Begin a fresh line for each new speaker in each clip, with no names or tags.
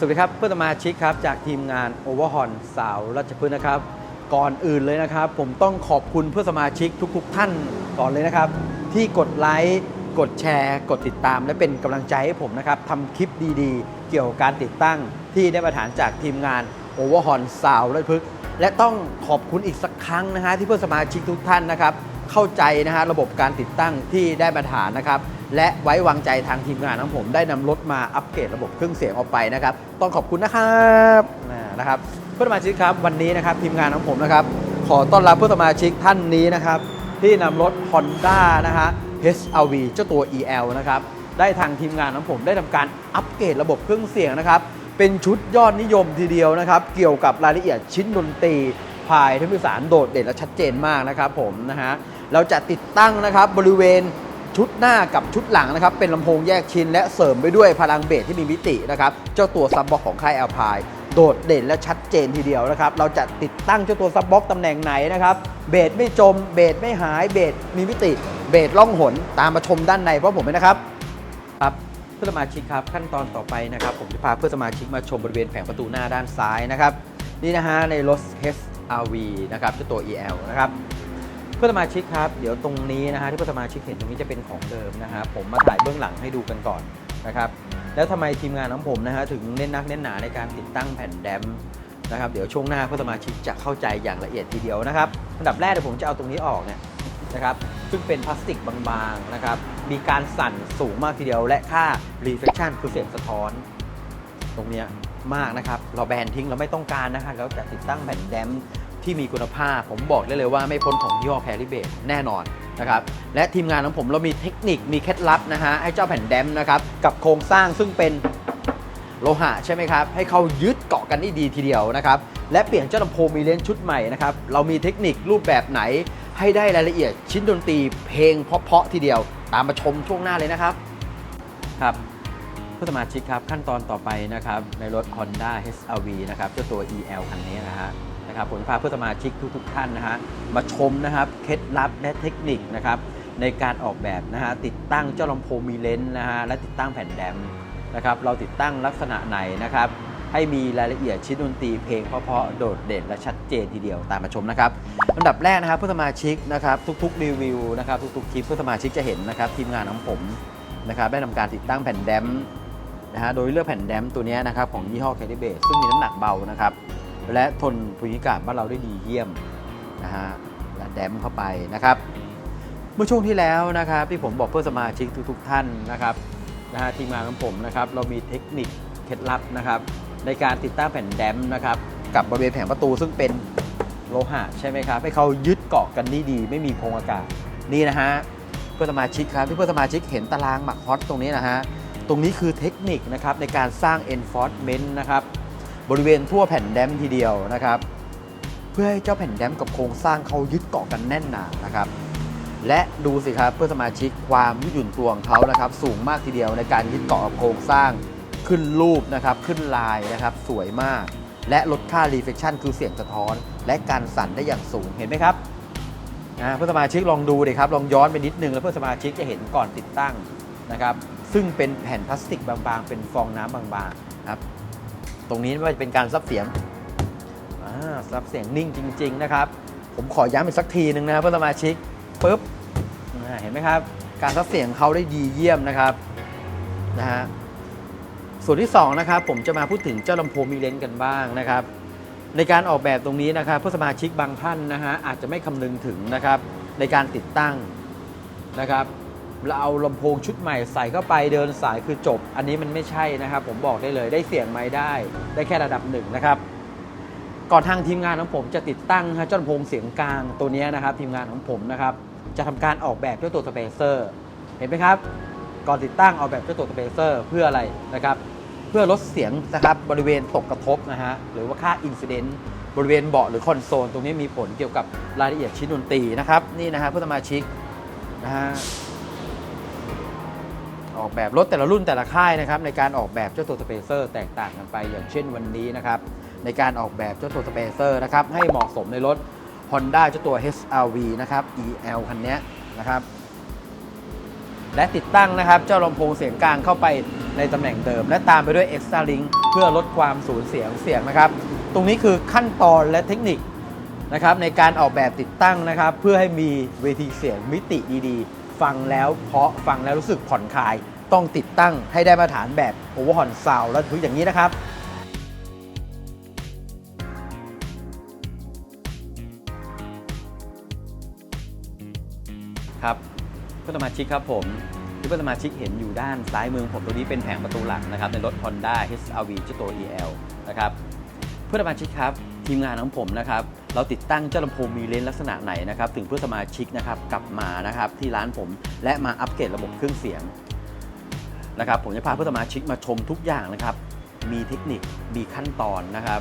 สวัสดีครับเพื่อนสมาชิกครับจากทีมงาน Overhorn สาวรัชพฤกษ์นะครับ ก่อนอื่นเลยนะครับ ผมต้องขอบคุณเพื่อนสมาชิกทุก ๆ ท่านก่อนเลยนะครับ ที่กดไลค์กดแชร์ กดติดตาม และเป็นกำลังใจให้ผมนะครับทำคลิปดีๆ เกี่ยวกับการติดตั้งที่ได้มาฐานจากทีมงาน Overhorn สาวรัชพฤกษ์และต้องขอบคุณอีกสักครั้งนะฮะที่เพื่อนสมาชิกทุกท่านนะครับ เข้าใจนะฮะระบบการติดตั้งที่ได้มาตรฐานนะครับ และไว้วางใจทางทีมงานของผม ได้นำรถมาอัปเกรดระบบเครื่องเสียงออกไปนะครับ ต้องขอบคุณนะครับนะครับเพื่อนสมาชิกครับวันนี้นะครับทีมงานของผมนะครับ ขอต้อนรับเพื่อนสมาชิกท่านนี้นะครับ ที่นำรถ Honda นะฮะ HRV เจ้าตัว EL นะครับได้ทางทีมงานของผมได้ทำการอัปเกรดระบบเครื่องเสียงนะครับ เป็นชุดยอดนิยมทีเดียวนะครับ เกี่ยวกับรายละเอียดชิ้นดนตรีภายทวิสารโดดเด่นและชัดเจนมากนะครับผมนะฮะ เราจะติดตั้งนะครับบริเวณชุดหน้ากับชุดหลังนะครับ เป็นลำโพงแยกชิ้น และเสริมไปด้วยพลังเบสที่มีมิตินะครับ เจ้าตัวซับบ็อกของค่ายแอลพายโดดเด่นและชัดเจนทีเดียวนะครับ เราจะติดตั้งเจ้าตัวซับบ็อกตำแหน่งไหนนะครับ เบสไม่จม เบสไม่หาย เบสมีมิติ เบสล่องหน ตามมาชมด้านในเพราะผมเลยนะครับ ครับเพื่อนสมาชิกครับขั้นตอนต่อไปนะครับ ผมจะพาเพื่อนสมาชิกมาชมบริเวณแผงประตูหน้าด้านซ้ายนะครับ นี่นะฮะในรถ HRV นะครับเจ้าตัว EL นะครับ เพื่อนสมาชิกครับเดี๋ยวตรงนี้นะฮะที่เพื่อนสมาชิกเห็นตรงนี้จะเป็นของเดิมนะฮะผมมาถ่ายเบื้องหลังให้ดูกันก่อนนะครับแล้วทำไมทีมงานของผมนะฮะถึงเน้นนักเน้นหนาในการติดตั้งแผ่นแดมนะครับเดี๋ยวช่วงหน้าเพื่อนสมาชิกจะเข้าใจอย่างละเอียดทีเดียวนะครับอันดับแรกเดี๋ยวผมจะเอาตรงนี้ออกเนี่ยนะครับซึ่งเป็นพลาสติกบางๆนะครับมีการสั่นสูงมากทีเดียว และค่า reflection คือเสียงสะท้อน ตรงเนี้ยมากนะครับ เราแบนทิ้งเราไม่ต้องการนะครับเราจะติดตั้งแผ่นแดม ที่มีคุณภาพ ผมบอกได้เลยว่าไม่พ้นของยี่ห้อแคริเบตแน่นอนนะครับและทีมงานของผมเรามีเทคนิคมีเคล็ดลับนะฮะให้เจ้าแผ่นแดมนะครับกับโครงสร้างซึ่งเป็นโลหะใช่ไหมครับ ให้เขายึดเกาะกันได้ดีทีเดียวนะครับ และเปลี่ยนเจ้าลำโพงมีเลนชุดใหม่นะครับ เรามีเทคนิครูปแบบไหน ให้ได้รายละเอียดชิ้นดนตรีเพลงเพาะๆทีเดียว ตามมาชมช่วงหน้าเลยนะครับ ครับผู้สมาชิกครับขั้นตอนต่อไปนะครับในรถ Honda HRV นะครับเจ้าตัว EL คันนี้นะฮะ นะครับผมพาเพื่อนสมาชิกทุกๆท่านนะฮะมาชมนะครับเคล็ดลับและเทคนิคนะครับในการออกแบบนะฮะติดตั้งเจ้าลำโพงมีเลนส์นะฮะและติดตั้งแผ่นแดมนะครับเราติดตั้งลักษณะไหนนะครับให้มีรายละเอียดชิ้นดนตรีเพลงเพราะๆโดดเด่นและชัดเจนทีเดียวตามมาชมนะครับอันดับแรกนะครับผู้สมาชิกนะครับทุกๆ รีวิวนะครับทุกๆคลิปผู้สมาชิกจะเห็นนะครับทีมงานของผมนะครับได้ทำการติดตั้งแผ่นแดมนะฮะโดยเลือกแผ่นแดมตัวนี้นะครับของยี่ห้อแคดิเบสซึ่งมีน้ำหนักเบานะครับ และทนภูมิอากาศบ้านเราได้ดีเยี่ยมนะฮะและแดมเข้าไปนะครับ เมื่อช่วงที่แล้วนะครับที่ผมบอกเพื่อสมาชิกทุกๆ ท่านนะครับนะฮะทีมงานของผมนะครับเรามีเทคนิคเคล็ดลับนะครับในการติดตั้งแผ่นแดมนะครับกับบริเวณแผงประตูซึ่งเป็นโลหะใช่ไหมครับให้เขายึดเกาะกันได้ดีไม่มีโพรงอากาศนี่นะฮะเพื่อสมาชิกครับที่เพื่อสมาชิกเห็นตารางหมักฮอตตรงนี้นะฮะตรงนี้คือเทคนิคนะครับในการสร้าง enforcement นะครับ บริเวณทั่วแผ่นแดมทีเดียวนะครับ เพื่อให้เจ้าแผ่นแดมกับโครงสร้างเขายึดเกาะกันแน่นหนานะครับ และดูสิครับเพื่อสมาชิกความยืดหยุ่นตัวของเขานะครับ สูงมากทีเดียวในการยึดเกาะกับโครงสร้างขึ้นรูปนะครับขึ้นลายนะครับสวยมาก และลดค่า reflection คือเสียงสะท้อน และการสั่นได้อย่างสูงเห็นไหมครับนะเพื่อนสมาชิกลองดูดิครับลองย้อนไปนิดนึงแล้วเพื่อนสมาชิกจะเห็นก่อนติดตั้งนะครับ ซึ่งเป็นแผ่นพลาสติกบางๆ เป็นฟองน้ำบางๆครับ ตรงนี้ไม่ว่าจะเป็นการซับเสียงซับเสียงนิ่งจริง ๆ นะครับ ผมขอย้ำอีกสักทีหนึ่งนะครับเพื่อนสมาชิกปุ๊บเห็นไหมครับ การซับเสียงเขาได้ดีเยี่ยมนะครับนะฮะส่วนที่สองนะครับผมจะมาพูดถึงเจ้าลำโพงมีเลนส์กันบ้างนะครับ ในการออกแบบตรงนี้นะครับผู้สมาชิกบางท่านนะฮะอาจจะไม่คำนึงถึงนะครับในการติดตั้งนะครับ เราเอาลำโพงชุดใหม่ใส่เข้าไปเดินสายคือจบ อันนี้มันไม่ใช่นะครับ ผมบอกได้เลยได้เสียงไม่ได้ ได้แค่ระดับหนึ่งนะครับ ก่อนทางทีมงานของผมจะติดตั้งฮะจ้าลำโพงเสียงกลางตัวนี้นะครับ ทีมงานของผมนะครับ จะทำการออกแบบเจ้าตัวสเปเซอร์เห็นไหมครับ ก่อนติดตั้งออกแบบเจ้าตัวสเปเซอร์เพื่ออะไรนะครับ เพื่อลดเสียงนะครับบริเวณตกกระทบนะฮะหรือว่าค่าอินซิเดนต์บริเวณเบาะหรือคอนโซลตรงนี้มีผลเกี่ยวกับรายละเอียดชิ้นดนตรีนะครับนี่นะฮะผู้สมาชิกนะฮะ ออกแบบรถแต่ละรุ่นแต่ละค่ายนะครับในการออกแบบเจ้าตัวสเปเซอร์แตกต่างกันไปอย่างเช่นวันนี้นะครับในการออกแบบเจ้าตัวสเปเซอร์นะครับให้เหมาะสมในรถ Honda เจ้าตัว HRV นะครับ EL คันนี้นะครับและติดตั้งนะครับเจ้าลำโพงเสียงกลางเข้าไปในตำแหน่งเดิม และตามไปด้วย Extra Link เพื่อลดความสูญเสียงเสียงนะครับ ตรงนี้คือขั้นตอนและเทคนิคนะครับในการออกแบบติดตั้งนะครับ เพื่อให้มีเวทีเสียงมิติดีๆ ฟังแล้วเพราะฟังแล้วรู้สึกผ่อนคลาย ต้องติดตั้งให้ได้มาตรฐานแบบ Overhorn Sound และทุกอย่างนี้นะครับครับเพื่อนสมาชิกครับผมที่เพื่อนสมาชิกเห็นอยู่ด้านซ้ายมือของผมตรงนี้เป็นแผงประตูหลังนะครับในรถ Honda HRV เจ้าตัว EL นะครับเพื่อนสมาชิกครับ ทีมงานของผมนะครับเราติดตั้งเจ้าลำโพงมีเลนลักษณะไหนนะครับถึงเพื่อนสมาชิกนะครับกลับมานะครับที่ร้านผม และมาอัปเกรดระบบเครื่องเสียงนะครับผมจะพาเพื่อนสมาชิกมาชมทุกอย่างนะครับ มีเทคนิคมีขั้นตอนนะครับ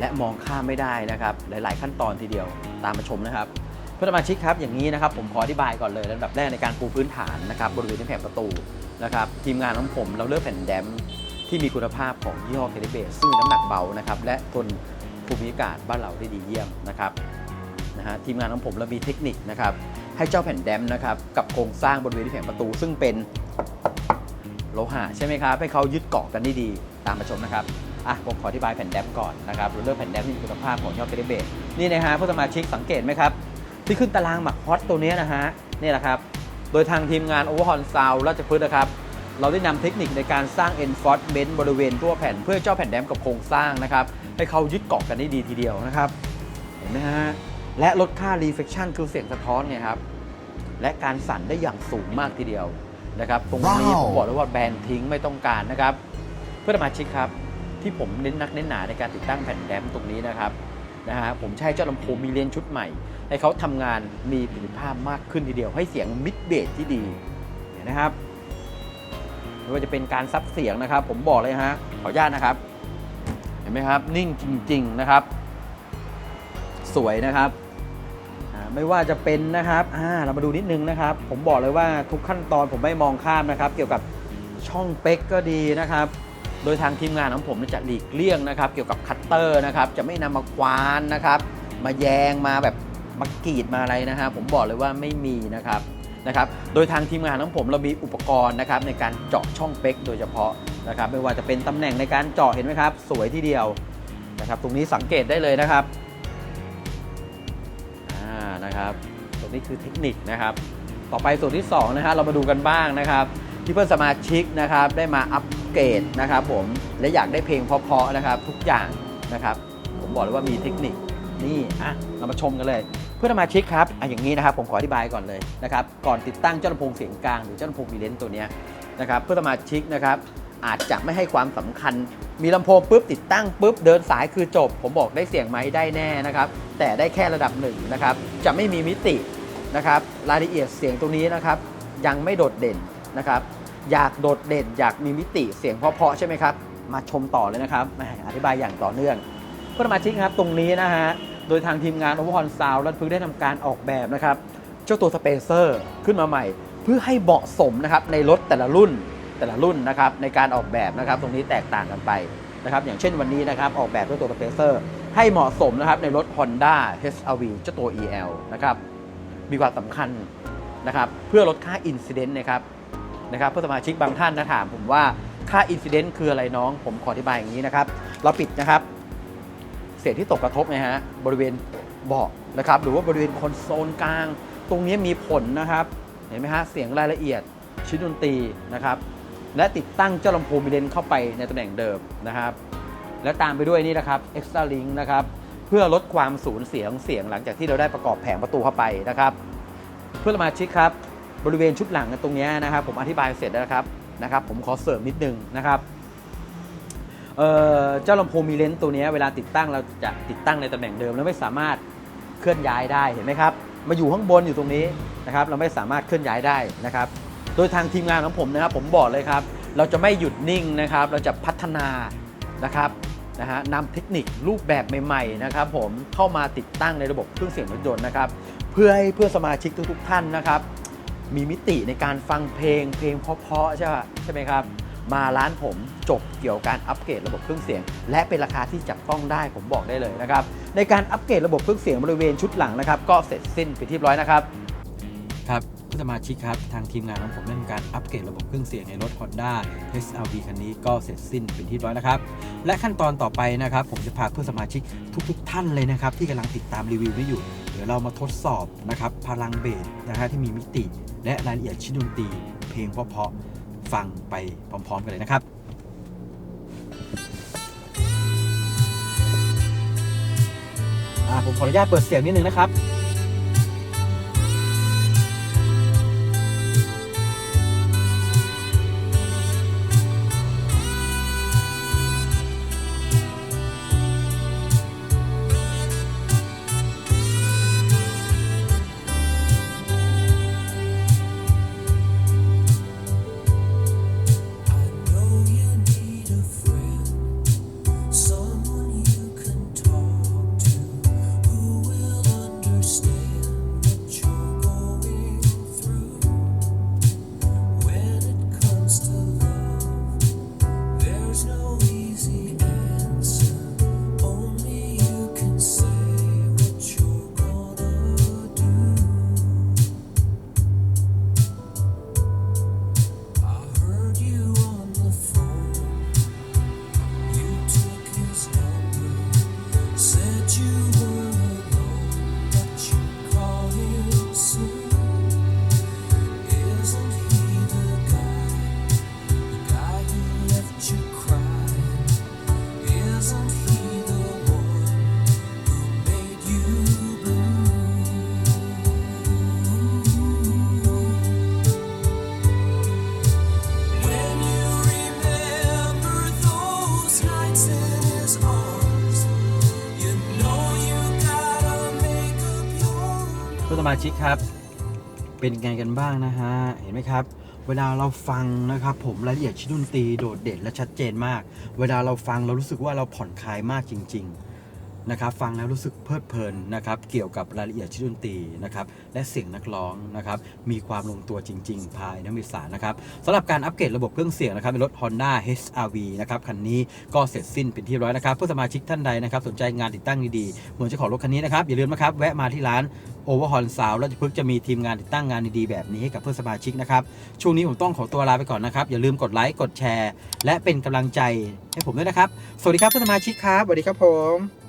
และมองข้ามไม่ได้นะครับ หลาย ๆ ขั้นตอนทีเดียวตามมาชมนะครับเพื่อนสมาชิกครับอย่างนี้นะครับผมขออธิบายก่อนเลยลำดับแรกในการปูพื้นฐานนะครับบริเวณที่แผงประตูนะครับทีมงานของผมเราเลือกแผ่นแดมที่มีคุณภาพของยี่ห้อเคเดเบสซึ่งน้ำหนักเบานะครับและทน ภูมิอากาศบ้านเราได้ดีเยี่ยมนะครับนะฮะทีมงานของผมเรามีเทคนิคนะครับให้เจ้าแผ่นแดมนะครับกับโครงสร้างบริเวณที่แผงประตู ซึ่งเป็นโลหะใช่ไหมครับให้เขายึดเกาะกันได้ดีตามมาชมนะครับอะผมขออธิบายแผ่นแดมก่อนนะครับเราเลือกแผ่นแดมที่มีคุณภาพของยี่ห้อเคเดเบสนี่นะฮะเพื่อนสมาชิกสังเกตไหมครับ ที่ขึ้นตารางหมักฮอตตัวนี้นะฮะนี่แหละครับโดยทางทีมงาน Overhorn Sound ราชพฤกษ์นะครับ เราได้นำเทคนิคในการสร้าง enforcement บริเวณทั่วแผ่นเพื่อให้เจ้าแผ่นแดมกับโครงสร้างนะครับ ให้เขายึดเกาะกันได้ดีทีเดียวนะครับ เห็นไหมฮะ และลดค่า reflection คือเสียงสะท้อนเนี่ยครับ และการสั่นได้อย่างสูงมากทีเดียวนะครับ ตรงนี้
ว้าว
ผมบอกเลยว่าแบรนด์ทิ้งไม่ต้องการนะครับ เพื่อนสมาชิกครับ ที่ผมเน้นนักเน้นหนาในการติดตั้งแผ่นแดมตรงนี้นะครับนะฮะผมใช้เจ้าลำโพงมีเลนส์ชุดใหม่ ให้เขาทำงานมีประสิทธิภาพมากขึ้นทีเดียว ให้เสียงมิดเบสที่ดีเห็นนะครับ ไม่ว่าจะเป็นการซับเสียงนะครับ ผมบอกเลยฮะขออนุญาตนะครับ เห็นไหมครับ นิ่งจริง ๆนะครับ สวยนะครับไม่ว่าจะเป็นนะครับอ่าเรามาดูนิดนึงนะครับ ผมบอกเลยว่าทุกขั้นตอนผมไม่มองข้ามนะครับ เกี่ยวกับช่องเป็กก็ดีนะครับ โดยทางทีมงานของผมจะหลีกเลี่ยงนะครับ เกี่ยวกับคัตเตอร์นะครับ จะไม่นำมาควานนะครับ มาแยงมาแบบมากรีดมาอะไรนะฮะผมบอกเลยว่าไม่มีนะครับ นะครับ โดยทางทีมงานของผมเรามีอุปกรณ์นะครับในการเจาะช่องเป็กโดยเฉพาะนะครับไม่ว่าจะเป็นตำแหน่งในการเจาะเห็นไหมครับ สวยทีเดียวนะครับ ตรงนี้สังเกตได้เลยนะครับอ่านะครับ ตรงนี้คือเทคนิคนะครับ ต่อไปส่วนที่สองนะฮะเรามาดูกันบ้างนะครับที่เพื่อนสมาชิกนะครับได้มาอัปเกรดนะครับผมและอยากได้เพลงเพราะๆนะครับทุกอย่างนะครับ ผมบอกเลยว่ามีเทคนิคนี่อะเรามาชมกันเลยเพื่อนสมาชิกครับอะอย่างนี้นะครับผมขออธิบายก่อนเลยนะครับก่อนติดตั้งเจ้าลำโพงเสียงกลางหรือเจ้าลำโพงมีเลนส์ตัวนี้นะครับเพื่อนสมาชิกนะครับอาจจะไม่ให้ความสำคัญ มีลำโพงปุ๊บติดตั้งปุ๊บเดินสายคือจบ ผมบอกได้เสียงไหมได้แน่นะครับแต่ได้แค่ระดับหนึ่งนะครับจะไม่มีมิตินะครับรายละเอียดเสียงตรงนี้นะครับยังไม่โดดเด่นนะครับอยากโดดเด่น อยากมีมิติเสียงเพาะๆใช่ไหมครับมาชมต่อเลยนะครับอธิบายอย่างต่อเนื่องเพื่อนสมาชิกครับตรงนี้นะฮะ โดยทางทีมงาน Overhorn Sound รัฐพึกษ์ได้ทำการออกแบบนะครับ เจ้าตัวสเปเซอร์ขึ้นมาใหม่ เพื่อให้เหมาะสมนะครับในรถแต่ละรุ่นแต่ละรุ่นนะครับในการออกแบบนะครับตรงนี้แตกต่างกันไปนะครับอย่างเช่นวันนี้นะครับออกแบบด้วยตัวสเปเซอร์ให้เหมาะสมนะครับในรถ Honda HRV เจ้าตัว EL นะครับมีความสำคัญนะครับเพื่อลดค่าอินซิเดนต์นะครับนะครับเพื่อสมาชิกบางท่านนะถามผมว่าค่าอินซิเดนต์คืออะไรน้อง ผมขออธิบายอย่างนี้นะครับ เราปิดนะครับ เศษที่ตกกระทบนะฮะบริเวณเบาะนะครับหรือว่าบริเวณคอนโซลกลาง ตรงนี้มีผลนะครับเห็นไหมฮะเสียงรายละเอียดชิ้นดนตรีนะครับและติดตั้งเจ้าลำโพงมิเลนเข้าไปในตำแหน่งเดิมนะครับ และตามไปด้วยนี่นะครับ extra link นะครับเพื่อลดความสูญเสียงเสียงหลังจากที่เราได้ประกอบแผงประตูเข้าไปนะครับ เพื่อนสมาชิกครับบริเวณชุดหลังตรงนี้นะครับ ผมอธิบายเสร็จแล้วครับนะครับ ผมขอเสริมนิดนึงนะครับ เจ้าลำโพงมีเลนส์ตัวนี้เวลาติดตั้งเราจะติดตั้งในตำแหน่งเดิมแล้วไม่สามารถเคลื่อนย้ายได้เห็นไหมครับ มาอยู่ข้างบนอยู่ตรงนี้นะครับเราไม่สามารถเคลื่อนย้ายได้นะครับ โดยทางทีมงานของผมนะครับ ผมบอกเลยครับ เราจะไม่หยุดนิ่งนะครับ เราจะพัฒนานะครับนะฮะนำเทคนิครูปแบบใหม่ๆนะครับ ผมเข้ามาติดตั้งในระบบเครื่องเสียงรถยนต์นะครับ เพื่อให้เพื่อสมาชิกทุกๆท่านนะครับ มีมิติในการฟังเพลงเพลงเพราะๆใช่ปะใช่ไหมครับ มาร้านผมจบเกี่ยวกับการอัปเกรดระบบเครื่องเสียง และเป็นราคาที่จับต้องได้ผมบอกได้เลยนะครับในการอัปเกรดระบบเครื่องเสียงบริเวณชุดหลังนะครับก็เสร็จสิ้นไปนที่ร้อยนะครับครับผู้สมาชิกครับ ทางทีมงานของผมได้ทำการอัปเกรดระบบเครื่องเสียงในรถ Honda HRV คันนี้ก็เสร็จสิ้นเป็นที่ร้อยนะครับ และขั้นตอนต่อไปนะครับ ผมจะพาเพื่อนสมาชิกทุก ๆ ท่านเลยนะครับ ที่กำลังติดตามรีวิวนี้อยู่ เดี๋ยวเรามาทดสอบนะครับ พลังเบสนะฮะที่มีมิติ และรายละเอียดชิ้นดนตรี เพลงเพราะๆ ฟังไปพร้อม ๆ กันเลยนะครับอาผมขออนุญาตเปิดเสียงนิดนึงนะครับ มาชิกครับ เป็นไงกันบ้างนะฮะ เห็นไหมครับ เวลาเราฟังนะครับผมรายละเอียดชิ้นดนตรีโดดเด่นและชัดเจนมาก เวลาเราฟังเรารู้สึกว่าเราผ่อนคลายมากจริง ๆ นะครับฟังแล้วรู้สึกเพลิดเพลินนะครับเกี่ยวกับรายละเอียดชิ้นดนตรีนะครับและเสียงนักร้องนะครับมีความลงตัวจริง ๆ ภายในมิสารนะครับสำหรับการอัปเกรดระบบเครื่องเสียงนะครับเป็นรถ Honda HRV นะครับคันนี้ก็เสร็จสิ้นเป็นที่ร้อยนะครับเพื่อสมาชิกท่านใดนะครับสนใจงานติดตั้งดีๆเหมือนเจ้าของรถคันนี้นะครับอย่าลืมนะครับแวะมาที่ร้านโอเวอร์ฮอนซาวแล้วจะพึกจะมีทีมงานติดตั้งงานดีๆแบบนี้ให้กับเพื่อนสมาชิกนะครับช่วงนี้ผมต้องขอตัวลาไปก่อนนะครับ อย่าลืมกดไลค์กดแชร์ และเป็นกำลังใจให้ผมด้วยนะครับ สวัสดีครับเพื่อนสมาชิกครับสวัสดีครับผม